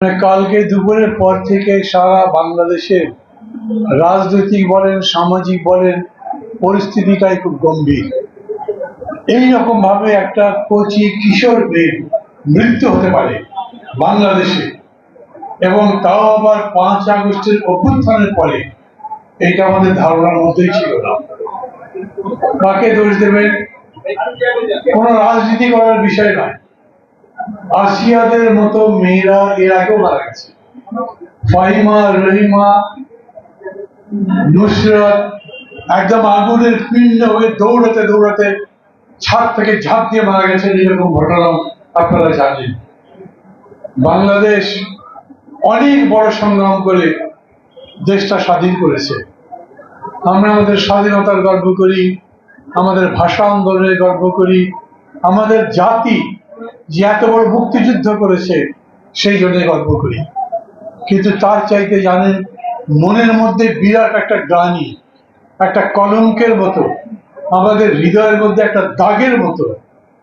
মানে কালকে দুপুরের পর থেকে সারা বাংলাদেশে রাজনৈতিক বলেন, সামাজিক বলেন, পরিস্থিতিটাই খুব গম্ভীর। এই রকম ভাবে একটা কচি কিশোর মেয়ে মৃত্যু হতে পারে বাংলাদেশে এবং তাও আবার পাঁচ আগস্টের অভ্যুত্থানের পরে এটা আমাদের ধারণার মধ্যেই ছিল না। কাকে দোষ দেবেন? কোনো রাজনীতি করার বিষয় নয়। আসিয়াদের মতো মেয়েরা এর আগেও মারা গেছে। ফাহিমা, রহিমা, নুসরাত, একদম আগুনের পিণ্ড হয়ে দৌড়াতে দৌড়াতে ছাদ থেকে ঝাঁপ দিয়ে মারা গেছেন এরকম ঘটনা আপনারা জানেন। বাংলাদেশ অনেক বড় সংগ্রাম করে দেশটা স্বাধীন করেছে। আমরা আমাদের স্বাধীনতার গর্ব করি, আমাদের ভাষা আন্দোলনের গর্ব করি, আমাদের জাতি যে এত বড় মুক্তিযুদ্ধ করেছে, সেই জন্য গর্ব করি। কিন্তু তার চাইতে জানেন, মনের মধ্যে বিরাট একটা গ্লানি, একটা কলঙ্কের মতো, আমাদের হৃদয়ের মধ্যে একটা দাগের মতো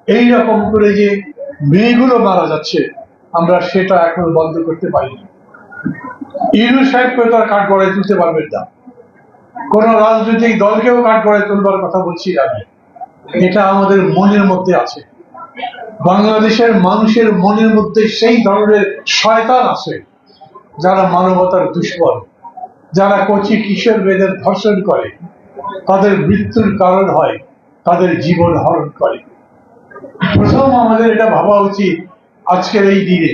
এই রকম করে যে মেয়েগুলো মারা যাচ্ছে, আমরা সেটা এখন বন্ধ করতে পারিনি। ইনু সাহেবকে তো আর কাঠ গড়ায় তুলতে পারবেন না। কোন রাজনৈতিক দলকেও কাঠ গড়ায় তুলবার কথা বলছি আমি। এটা আমাদের মনের মধ্যে আছে। বাংলাদেশের মানুষের মনের মধ্যে সেই ধরনের শয়তান আছে যারা মানবতার দুশ্মন, যারা কচি কিশোর মেয়েদের ধর্ষণ করে, তাদের মৃত্যুর কারণ হয়, তাদের জীবন হরণ করে। প্রথম আমাদের এটা ভাবা উচিত আজকের এই দিনে।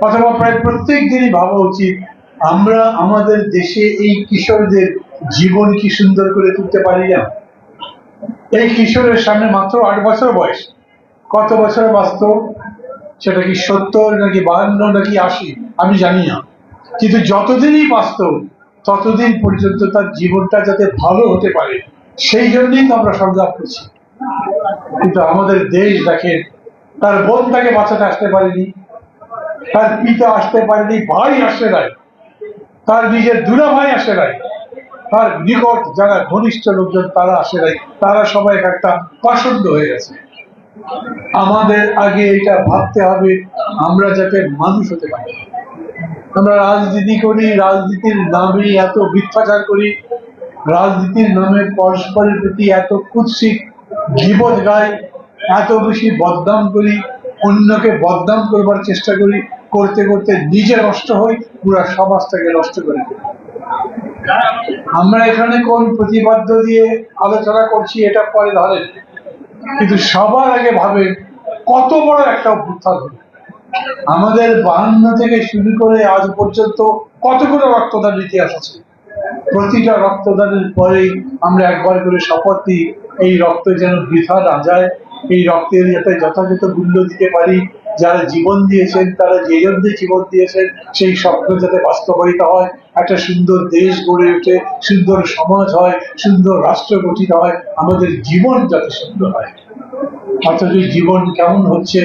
অথবা প্রায় প্রত্যেক দিনই ভাবা উচিত, আমরা আমাদের দেশে এই কিশোরদের জীবন কি সুন্দর করে তুলতে পারি না? এই কিশোরের সামনে মাত্র আট বছর বয়স। কত বছর বাস্তব? সেটা কি সত্তর নাকি বাহান্ন নাকি আশি? আমি জানি না। কিন্তু যতদিনই বাস্তব, ততদিন পর্যন্ত তার জীবনটা যাতে ভালো হতে পারে, সেই জন্যই তো আমরা সংগ্রাম করছি। কিন্তু আমাদের দেশ দেখেন, তার বোন তাকে বাঁচাতে আসতে পারেনি, তার পিতা আসতে পারেনি, ভাই আসে নাই, তার নিজের দুলা ভাই আসে নাই, তার নিকট যারা ঘনিষ্ঠ লোকজন তারা আসে নাই, তারা সবাই একটা পছন্দ হয়ে গেছে। আমাদের আগে এটা ভাবতে হবে, আমরা যাতে মানুষ হতে পারি। আমরা রাজনীতি করি, রাজনীতির নামে এত মিথ্যাচার করি, রাজনীতির নামে পরস্পরের প্রতি এত কুৎসিত গিবত গাই এত বেশি বদনাম করি, অন্যকে বদনাম করবার চেষ্টা করি, করতে করতে নিজে নষ্ট হই, পুরো সমাজটাকে নষ্ট করে আমরা এখানে কোন প্রতিবাদ্য দিয়ে আলোচনা করছি, এটা পরে ধরেন। কিন্তু সবার আগে ভাবে কত বড় একটা অভ্যুত্থান আমাদের বাহান্ন থেকে শুরু করে আজ পর্যন্ত কতগুলো রক্তদান ইতিহাস আছে? প্রতিটা রক্তদানের পরেই আমরা একবার করে শপথ দিই এই রক্ত যেন বৃথা না যায়, এই রক্তের যাতে যথাযথ মূল্য দিতে পারি যারা জীবন দিয়েছেন, তারা যে জন্য জীবন দিয়েছেন, সেই স্বপ্ন যাতে বাস্তবায়িত হয়। একটা সুন্দর দেশ গড়ে ওঠে, সুন্দর সমাজ হয়, সুন্দর রাষ্ট্র গঠিত হয়, আমাদের জীবন যাতে সুন্দর হয়। অথচ জীবন কেমন হচ্ছে,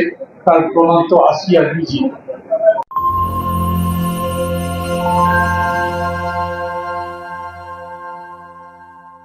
তার প্রমাণ তো আসিয়া নিজে